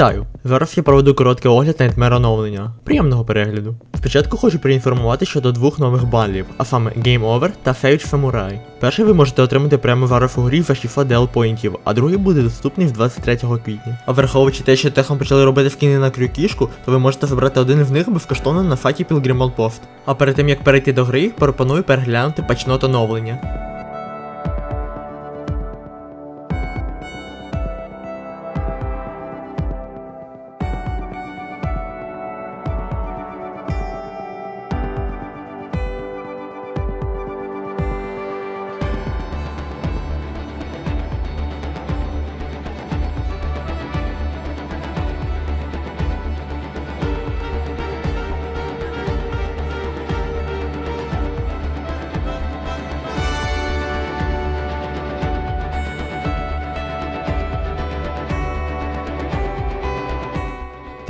Вітаю! Зараз я проведу короткий огляд Nightmare оновлення. Приємного перегляду. Спочатку хочу проінформувати щодо двох нових бандлів, а саме Game Over та Sage Samurai. Перший ви можете отримати прямо зараз у грі за 600 DL поінтів, а другий буде доступний з 23 квітня. А враховуючи те, що техом почали робити скини на крюкішку, то ви можете забрати один з них безкоштовно на сайті Pilgrim Post. А перед тим як перейти до гри, пропоную переглянути патчнот оновлення.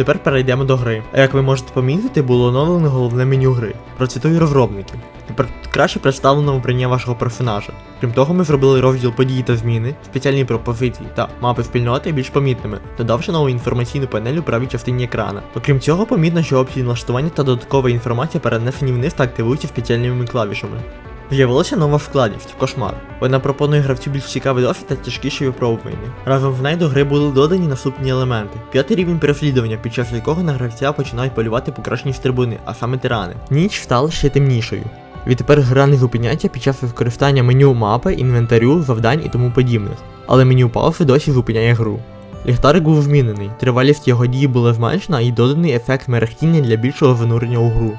Тепер перейдемо до гри. А як ви можете помітити, було оновлено головне меню гри. Процитую розробників. Тепер краще представлено вбрання вашого персонажа. Крім того, ми зробили розділ події та зміни, спеціальні пропозиції та мапи спільноти більш помітними, додавши нову інформаційну панель у правій частині екрана. Окрім цього, помітно, що опції налаштування та додаткова інформація перенесені вниз та активуються спеціальними клавішами. З'явилася нова складність кошмар. Вона пропонує гравцю більш цікавий досвід та тяжкіші випробування. Разом з нею до гри були додані наступні елементи: п'ятий рівень переслідування, під час якого на гравця починають полювати покращені стрибуни, а саме тирани. Ніч стала ще темнішою. Відтепер гра не зупиняється під час використання меню мапи, інвентарю, завдань і тому подібних. Але меню паузи досі зупиняє гру. Ліхтарик був змінений, тривалість його дії була зменшена і доданий ефект мерехтіння для більшого занурення у гру.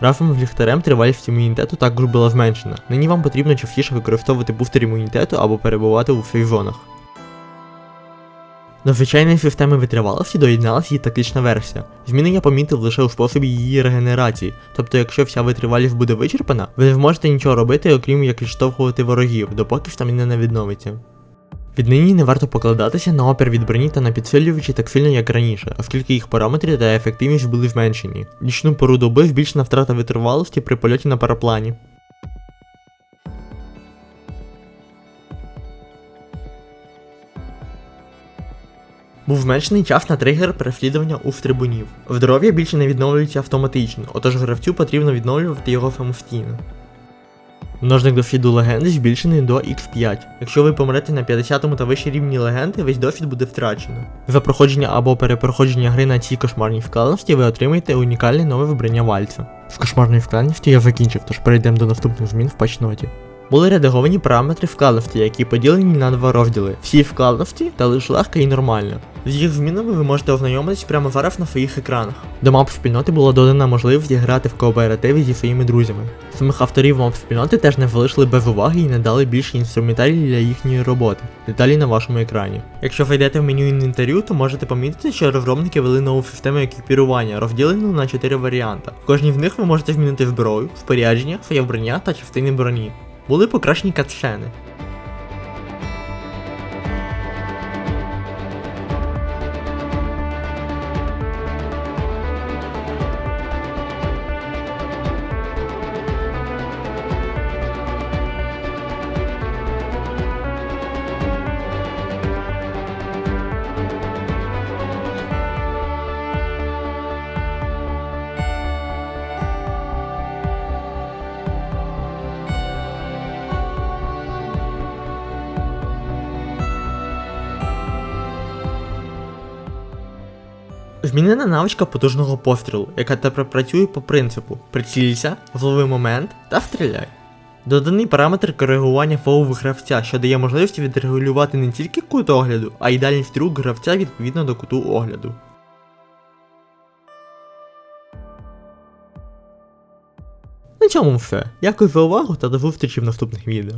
Разом з ліхтарем тривалість імунітету також була зменшена. Нині вам потрібно частіше використовувати бустер імунітету або перебувати у сейф-зонах. До звичайної системи витривалості доєдналася її тактична версія. Зміни я помітив лише у способі її регенерації, тобто якщо вся витривалість буде вичерпана, ви не зможете нічого робити, окрім як відштовхувати ворогів, допоки стаміна не відновиться. Віднині не варто покладатися на опір від броні та на підсилювачі так сильно, як раніше, оскільки їх параметри та ефективність були зменшені. Нічну пору доби збільшена втрата витривалості при польоті на параплані. Був зменшений час на тригер переслідування у стрибунів. Здоров'я більше не відновлюється автоматично, отож гравцю потрібно відновлювати його самостійно. Множник досвіду легенди збільшений до X5. Якщо ви помрете на 50 та вищій рівні легенди, весь досвід буде втрачено. За проходження або перепроходження гри на цій кошмарній складності ви отримаєте унікальне нове вибрання вальця. З кошмарною складністю я закінчив, тож перейдемо до наступних змін в патчноті. Були редаговані параметри вкладності, які поділені на два розділи: всі вкладності та лише легка і нормальна. З їх змінами ви можете ознайомитись прямо зараз на своїх екранах. До мап спільноти була додана можливість грати в кооперативі зі своїми друзями. Самих авторів мап спільноти теж не залишили без уваги і не дали більше інструментарій для їхньої роботи. Деталі на вашому екрані. Якщо зайдете в меню інвентарю, то можете помітити, що розробники вели нову систему екіпірування, розділену на 4 варіанти. В кожній з них ви можете змінити зброю, спорядження, своє вбрання та частини броні. Були покращені катсцени. Змінена навичка потужного пострілу, яка тепер працює по принципу прицілься, злови момент та стріляй. Доданий параметр коригування фову гравця, що дає можливість відрегулювати не тільки кут огляду, а й дальність рук гравця відповідно до куту огляду. На цьому все. Дякую за увагу та до зустрічі в наступних відео.